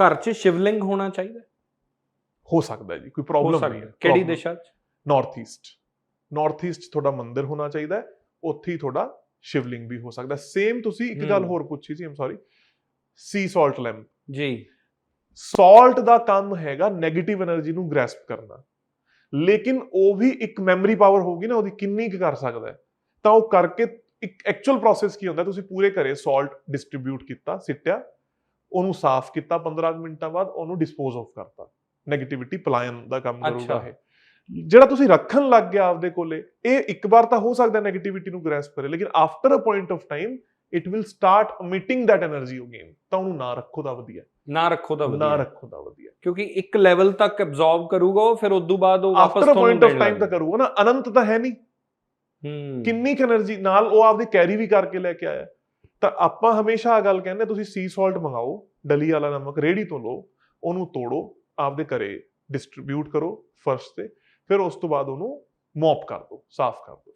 ਘਰ 'ਚ ਸ਼ਿਵਲਿੰਗ ਹੋਣਾ ਚਾਹੀਦਾ? ਹੋ ਸਕਦਾ ਜੀ ਕੋਈ ਪ੍ਰੋਬਲਮ ਨਹੀਂ ਹੈ ਕਿਹੜੀ ਦਿਸ਼ਾ 'ਚ? ਨਾਰਥ ਈਸਟ ਨਾਰਥ ਈਸਟ ਤੁਹਾਡਾ ਮੰਦਿਰ ਹੋਣਾ ਚਾਹੀਦਾ ਉੱਥੇ ਹੀ ਤੁਹਾਡਾ ਸ਼ਿਵਲਿੰਗ ਵੀ ਹੋ ਸਕਦਾ ਸੇਮ ਤੁਸੀਂ ਇੱਕ ਗੱਲ ਹੋਰ ਪੁੱਛੀ ਸੀ ਆਮ ਸੌਰੀ ਸੀ ਸਾਲਟ ਲੈਂਪ ਜੀ। ਸਾਲਟ ਦਾ ਕੰਮ ਹੈਗਾ ਨੈਗੇਟਿਵ એનર્ਜੀ ਨੂੰ ਗ੍ਰੈਸਪ ਕਰਨਾ। ਲੇਕਿਨ ਉਹ ਵੀ ਇੱਕ ਮੈਮਰੀ ਪਾਵਰ ਹੋਊਗੀ ਨਾ ਉਹਦੀ ਕਿੰਨੀ ਕੁ ਕਰ ਸਕਦਾ ਤਾਂ ਉਹ ਕਰਕੇ ਇੱਕ ਐਕਚੁਅਲ ਪ੍ਰੋਸੈਸ ਕੀ ਹੁੰਦਾ ਤੁਸੀਂ ਪੂਰੇ ਘਰੇ ਸਾਲਟ ਡਿਸਟ੍ਰਿਬਿਊਟ ਕੀਤਾ ਸਿੱਟਿਆ ਉਹਨੂੰ ਸਾਫ਼ ਕੀਤਾ 15 ਮਿੰਟਾਂ ਬਾਅਦ ਉਹਨੂੰ ਡਿਸਪੋਜ਼ ਆਫ ਕਰਤਾ। 네ਗੇਟਿਵਿਟੀ ਪਲਾਇਨ ਦਾ ਕੰਮ ਕਰੂਗਾ ਇਹ। ਜਿਹੜਾ ਤੁਸੀਂ ਰੱਖਣ ਲੱਗ ਗਿਆ ਆਪਦੇ ਕੋਲੇ ਇਹ ਇੱਕ ਵਾਰ ਤਾਂ ਹੋ ਸਕਦਾ 네ਗੇਟਿਵਿਟੀ ਨੂੰ ਗ੍ਰੈਸਪ ਕਰੇ ਲੇਕਿਨ after a point of time it will start emitting that energy again ਤਾਂ ਉਹਨੂੰ ਨਾ ਰੱਖੋ ਦਾ ਵਧੀਆ। ਨਾ ਰੱਖੋ ਦਾ ਵਧੀਆ। ਨਾ ਰੱਖੋ ਦਾ ਵਧੀਆ। ਕਿਉਂਕਿ ਇੱਕ ਲੈਵਲ ਤੱਕ ਐਬਜ਼ੌਰਬ ਕਰੂਗਾ ਉਹ ਫਿਰ ਉਦੋਂ ਬਾਅਦ ਉਹ ਵਾਪਸ ਆਫਟਰ ਪੁਆਇੰਟ ਆਫ ਟਾਈਮ ਤਾਂ ਕਰੂਗਾ ਨਾ ਅਨੰਤ ਤਾਂ ਹੈ ਨਹੀਂ। ਹੂੰ। ਕਿੰਨੀ ਕੁ એનર્ਜੀ ਨਾਲ ਉਹ ਆਪਦੀ ਕੈਰੀ ਵੀ ਕਰਕੇ ਲੈ ਕੇ ਆਇਆ। ਤਾਂ ਆਪਾਂ ਹਮੇਸ਼ਾ ਆ ਗੱਲ ਕਹਿੰਦੇ, ਤੁਸੀਂ ਸੀ ਸਾਲਟ ਮੰਗਾਓ, ਡਲੀ ਵਾਲਾ ਨਮਕ ਰੇੜੀ ਤੋਂ ਲਓ, ਉਹਨੂੰ ਤੋੜੋ, ਆਪਦੇ ਘਰੇ ਡਿਸਟ੍ਰੀਬਿਊਟ ਕਰੋ ਫਰਸ਼ ਤੇ, ਫਿਰ ਉਸ ਤੋਂ ਬਾਅਦ ਉਹਨੂੰ ਮੌਪ ਕਰ ਦਿਓ, ਸਾਫ਼ ਕਰ ਦਿਓ।